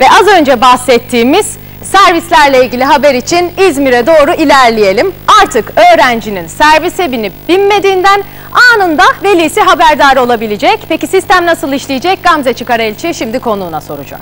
Ve az önce bahsettiğimiz servislerle ilgili haber için İzmir'e doğru ilerleyelim. Artık öğrencinin servise binip binmediğinden anında velisi haberdar olabilecek. Peki sistem nasıl işleyecek? Gamze Çıkarelçi şimdi konuğuna soracak.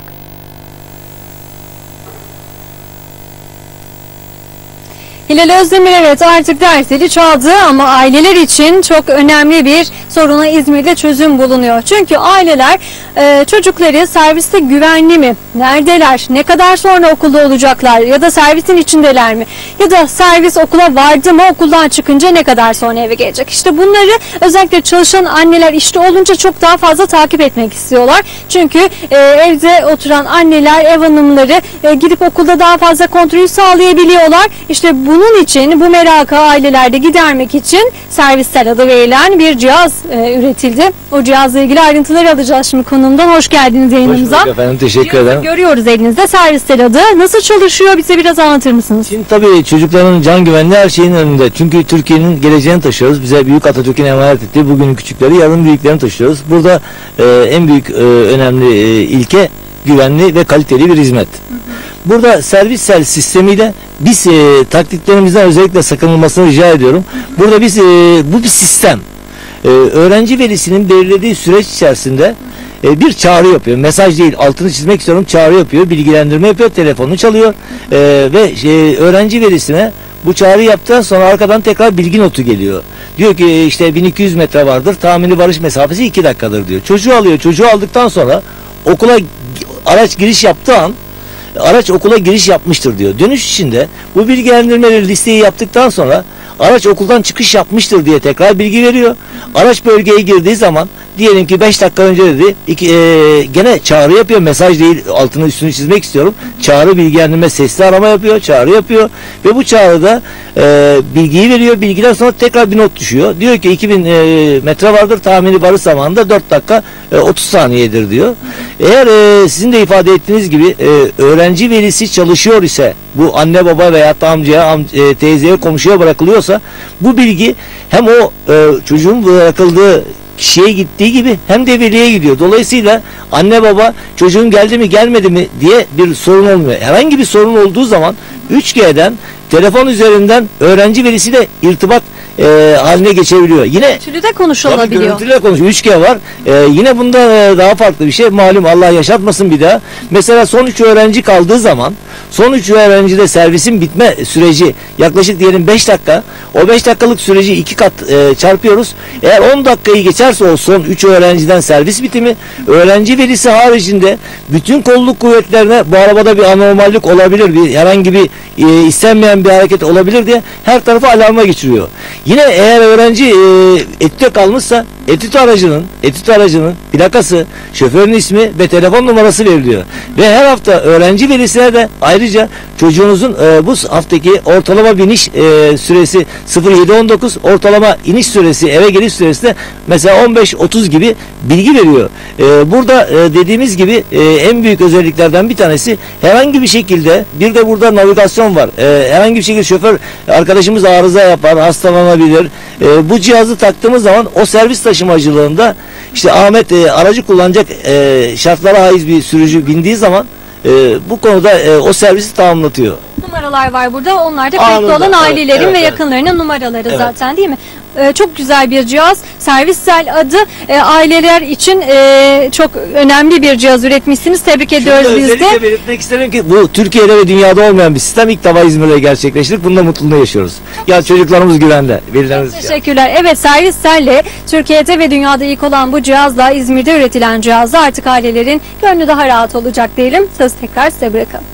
Hilal Özdemir evet artık dersleri çaldı ama aileler için çok önemli bir soruna İzmir'de çözüm bulunuyor. Çünkü aileler e, çocukları serviste güvenli mi? Neredeler? Ne kadar sonra okulda olacaklar? Ya da servisin içindeler mi? Ya da servis okula vardı mı okuldan çıkınca ne kadar sonra eve gelecek? İşte bunları özellikle çalışan anneler işte olunca çok daha fazla takip etmek istiyorlar. Çünkü e, evde oturan anneler, ev hanımları e, gidip okulda daha fazla kontrolü sağlayabiliyorlar. İşte bunun için bu merakı ailelerde gidermek için servisler adı verilen bir cihaz e, üretildi. O cihazla ilgili ayrıntıları alacağız şimdi konumdan. Hoş geldiniz Hoş yayınımıza. bulduk efendim teşekkür Cihazı ederim. Görüyoruz elinizde servisler adı. Nasıl çalışıyor bize biraz anlatır mısınız? Şimdi tabii çocukların can güvenliği her şeyin önünde. Çünkü Türkiye'nin geleceğini taşıyoruz. Bize büyük Atatürk'ün emanet ettiği bugünün küçükleri, yarın büyüklerini taşıyoruz. Burada e, en büyük e, önemli e, ilke güvenli ve kaliteli bir hizmet. Burada servissel sistemiyle biz e, taktiklerimizden özellikle sakınılmasını rica ediyorum. Burada biz e, bu bir sistem. E, öğrenci velisinin belirlediği süreç içerisinde e, bir çağrı yapıyor. Mesaj değil, altını çizmek istiyorum. Çağrı yapıyor, bilgilendirme yapıyor, telefonunu çalıyor E, ve şey, öğrenci velisine bu çağrı yaptıktan sonra arkadan tekrar bilgi notu geliyor. Diyor ki e, işte 1200 metre vardır, tahmini varış mesafesi 2 dakikadır diyor. Çocuğu alıyor, çocuğu aldıktan sonra okula araç giriş yaptığı an araç okula giriş yapmıştır diyor. Dönüş içinde bu bilgilendirmeleri listeyi yaptıktan sonra araç okuldan çıkış yapmıştır diye tekrar bilgi veriyor. Araç bölgeye girdiği zaman diyelim ki 5 dakika önce dedi iki, e, gene çağrı yapıyor. Mesaj değil altını üstünü çizmek istiyorum. Çağrı bilgilendirme sesli arama yapıyor. Çağrı yapıyor. Ve bu çağrıda e, bilgiyi veriyor. Bilgiden sonra tekrar bir not düşüyor. Diyor ki 2000 e, metre vardır tahmini varış zamanında 4 dakika e, 30 saniyedir diyor. Eğer e, sizin de ifade ettiğiniz gibi e, öğrenci velisi çalışıyor ise bu anne baba veya amcaya, am, e, teyzeye, komşuya bırakılıyorsa bu bilgi hem o e, çocuğun bırakıldığı kişiye gittiği gibi hem de veliye gidiyor. Dolayısıyla anne baba çocuğun geldi mi gelmedi mi diye bir sorun olmuyor. Herhangi bir sorun olduğu zaman 3G'den telefon üzerinden öğrenci velisiyle irtibat e, haline geçebiliyor. Yine Görüntülü de Tabii konuşulabiliyor. görüntüyle konuşuyor. 3G var. Ee, yine bunda e, daha farklı bir şey. Malum Allah yaşatmasın bir daha. Mesela son 3 öğrenci kaldığı zaman son 3 öğrencide servisin bitme süreci yaklaşık diyelim 5 dakika. O 5 dakikalık süreci 2 kat e, çarpıyoruz. Eğer 10 dakikayı geçerse o son 3 öğrenciden servis bitimi öğrenci velisi haricinde bütün kolluk kuvvetlerine bu arabada bir anormallik olabilir. Bir herhangi bir e, istenmeyen bir hareket olabilir diye her tarafı alarma geçiriyor. Yine eğer öğrenci e, etüte kalmışsa etüt aracının etüt aracının plakası, şoförün ismi ve telefon numarası veriliyor. Ve her hafta öğrenci velisine de ayrıca çocuğunuzun e, bu haftaki ortalama biniş e, süresi 0719 ortalama iniş süresi eve geliş süresi de mesela 15-30 gibi bilgi veriyor. E, burada e, dediğimiz gibi e, en büyük özelliklerden bir tanesi herhangi bir şekilde bir de burada navigasyon var. E, herhangi bir şekilde şoför arkadaşımız arıza yapar, hastalanabilir. E, bu cihazı taktığımız zaman o servis taşımacılığında işte Ahmet e, aracı kullanacak e, şartlara haiz bir sürücü bindiği zaman e, bu konuda e, o servisi tamamlatıyor. Numaralar var burada. Onlar da Anında, kayıtlı olan evet, ailelerin evet, ve evet. yakınlarının numaraları Evet. zaten değil mi? Ee, çok güzel bir cihaz. Servissel adı e, aileler için e, çok önemli bir cihaz üretmişsiniz. Tebrik ediyoruz Şunu da biz de. özellikle belirtmek isterim ki bu Türkiye'de ve dünyada olmayan bir sistem ilk defa İzmir'de gerçekleştirdik. Bunda mutluluğunu yaşıyoruz. Ya çocuklarımız güvende. Velilerimiz Teşekkürler. Evet servisselle Türkiye'de ve dünyada ilk olan bu cihazla İzmir'de üretilen cihazla artık ailelerin gönlü daha rahat olacak diyelim. Söz tekrar size bırakalım.